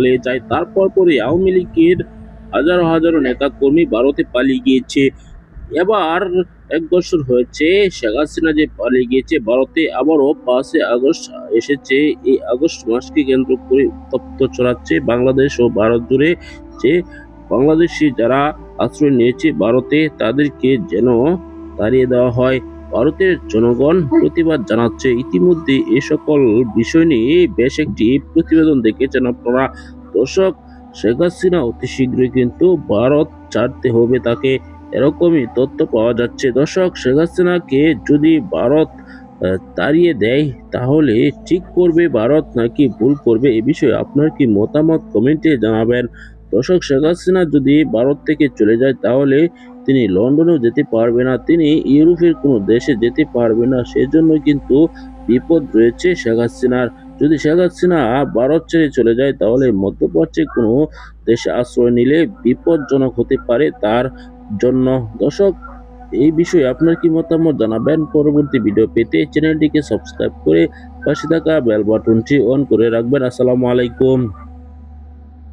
পালিয়ে যায়। তারপর পরে আওয়ামী লীগের হাজারো হাজারো নেতা কর্মী ভারতে পালিয়ে গিয়েছে। এবার এক বছর হয়েছে শেখ হাসিনা যে পালিয়ে গিয়েছে, ভারতে আবারও পাঁচই আগস্ট এসেছে। এই আগস্ট মাসকে কেন্দ্র করে উত্তপ্ত ছড়াচ্ছে বাংলাদেশ ও ভারত জুড়ে। যে বাংলাদেশি যারা আশ্রয় নিয়েছে ভারতে, তাদেরকে যেন তাড়িয়ে দেওয়া হয়। ভারতের জনগণ প্রতিবাদ জানাচ্ছে। ইতিমধ্যে এ সকল বিষয় নিয়ে বেশ একটি প্রতিবেদন দেখেছেন আপনারা। দর্শক, শেখ হাসিনা অতি শীঘ্রই কিন্তু ভারত ছাড়তে হবে, তাকে এরকমই তথ্য পাওয়া যাচ্ছে। দর্শক, শেখ হাসিনাকে যদি ভারত তাড়িয়ে দেয়, তাহলে ঠিক করবে ভারত নাকি ভুল করবে, এ বিষয়ে আপনার কি মতামত কমেন্টে জানাবেন। দর্শক, শেখ হাসিনা যদি ভারত থেকে চলে যায়, তাহলে তিনি লন্ডনেও যেতে পারবে না, তিনি ইউরোপের কোনো দেশে যেতে পারবে না সেজন্য কিন্তু বিপদ রয়েছে শেখ হাসিনার। যদি শেখ হাসিনা ভারত ছেড়ে চলে যায়, তাহলে মধ্যপ্রাচ্যে কোনো দেশে আশ্রয় নিলে বিপজ্জনক হতে পারে তার জন্য। দর্শক, এই বিষয়ে আপনার কি মতামত জানাবেন? পরবর্তী ভিডিও পেতে চ্যানেলটিকে সাবস্ক্রাইব করে পাশে থাকা বেল বাটনটি অন করে রাখবেন। আসসালামু আলাইকুম।